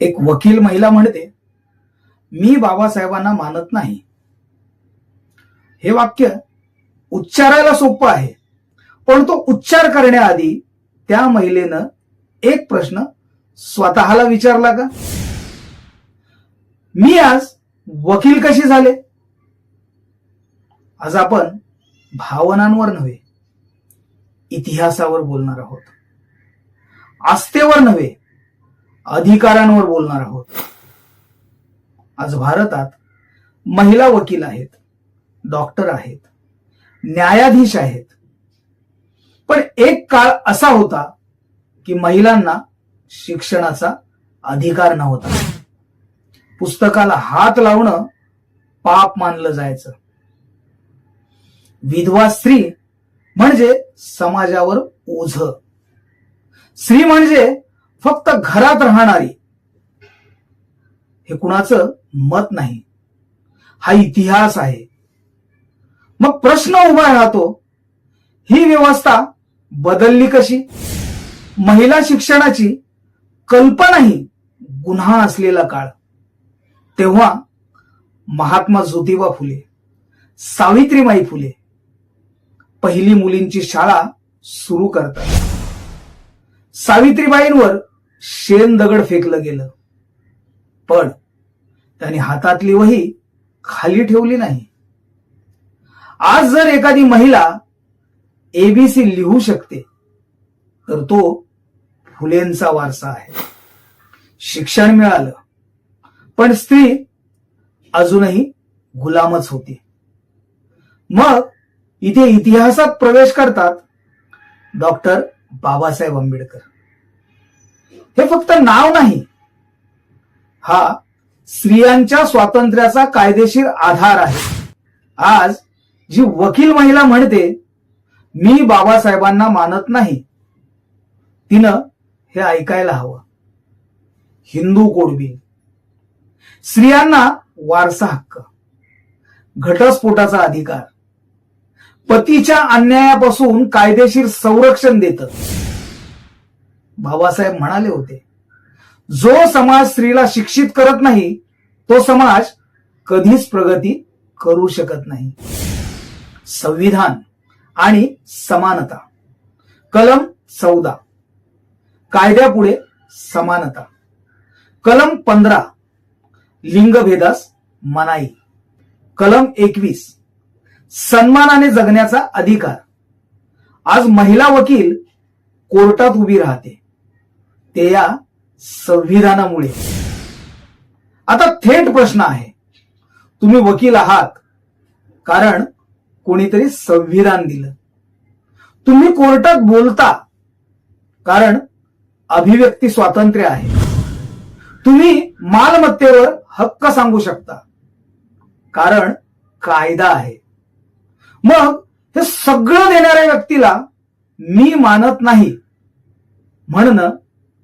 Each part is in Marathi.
एक वकील महिला म्हणते मी बाबासाहेबांना मानत नाही. हे वाक्य उच्चारायला सोपं आहे पण तो उच्चार करण्याआधी त्या महिलेनं एक प्रश्न स्वतःला विचारला का? मी आज वकील कशी झाले? आज आपण भावनांवर नव्हे इतिहासावर बोलणार आहोत. आस्थेवर नव्हे अधिकारांवर बोलणार आहोत. आज भारतात महिला वकील आहेत डॉक्टर आहेत न्यायाधीश आहेत. पण एक काळ असा होता की महिलांना शिक्षणाचा अधिकार नव्हता. पुस्तकाला हात लावणं पाप मानलं जायचं. विधवा स्त्री म्हणजे समाजावर ओझ. स्त्री म्हणजे फक्त घरात राहणारी. हे कुणाचं मत नाही. हा इतिहास आहे. मग प्रश्न उभा राहतो ही व्यवस्था बदलली कशी? महिला शिक्षणाची कल्पनाही गुन्हा असलेला काळ. तेव्हा महात्मा ज्योतिबा फुले सावित्रीबाई फुले पहिली मुलींची शाळा सुरू करतात. सावित्रीबाईंवर शेण दगड फेकलं गेलं. पण त्यांनी हातातली वही खाली ठेवली नाही. आज जर एखादी महिला एबीसी लिहू शकते तर तो फुलेंचा वारसा आहे. शिक्षण मिळालं पण स्त्री अजूनही गुलामच होती. मग इथे इतिहासात प्रवेश करतात डॉक्टर बाबासाहेब आंबेडकर. हे फक्त नाव नाही. हा स्त्रियांच्या स्वातंत्र्याचा कायदेशीर आधार आहे. आज जी वकील महिला म्हणते मी बाबासाहेबांना मानत नाही. तिनं हे ऐकायला हवं. हिंदू कोडबी स्त्रियांना वारसा हक्क. घटस्फोटाचा अधिकार. पतीच्या अन्यायापासून कायदेशीर संरक्षण देत. बाबासाहेब म्हणाले होते जो समाज स्त्रीला शिक्षित करत नाही तो समाज कधीच प्रगती करू शकत नाही. संविधान आणि समानता. कलम चौदा. कायद्यापुढे समानता. कलम पंधरा. लिंगभेदास मनाई. कलम एकवीस. सन्मानाने जगण्याचा अधिकार. आज महिला वकील कोर्टात उभी राहते. ते या संविधानामुळे. आता थेट प्रश्न आहे. तुम्ही वकील आहात कारण कोणीतरी संविधान दिलं. तुम्ही कोर्टात बोलता कारण अभिव्यक्ती स्वातंत्र्य आहे. तुम्ही मालमत्तेवर हक्क सांगू शकता कारण कायदा आहे. मग हे सगळं देणाऱ्या व्यक्तीला मी मानत नाही म्हणणं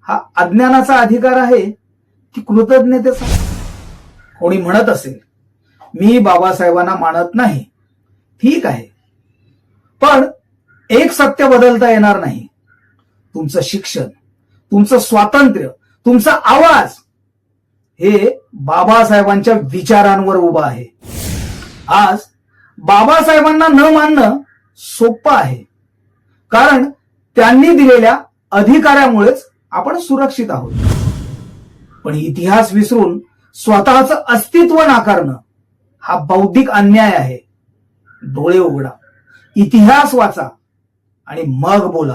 हा अज्ञानाचा अधिकार आहे की कृतज्ञतेचा कोणी म्हणत असेल मी बाबासाहेबांना मानत नाही. ठीक आहे. पण एक सत्य बदलता येणार नाही. तुमचं शिक्षण तुमचं स्वातंत्र्य तुमचा आवाज हे बाबासाहेबांच्या विचारांवर उभा आहे. आज बाबासाहेबांना न मानणं सोपं आहे. कारण त्यांनी दिलेल्या अधिकारामुळेच आपण सुरक्षित आहोत. पण इतिहास विसरून स्वतःच अस्तित्व नाकारणं हा बौद्धिक अन्याय आहे. डोळे उघडा. इतिहास वाचा आणि मग बोला.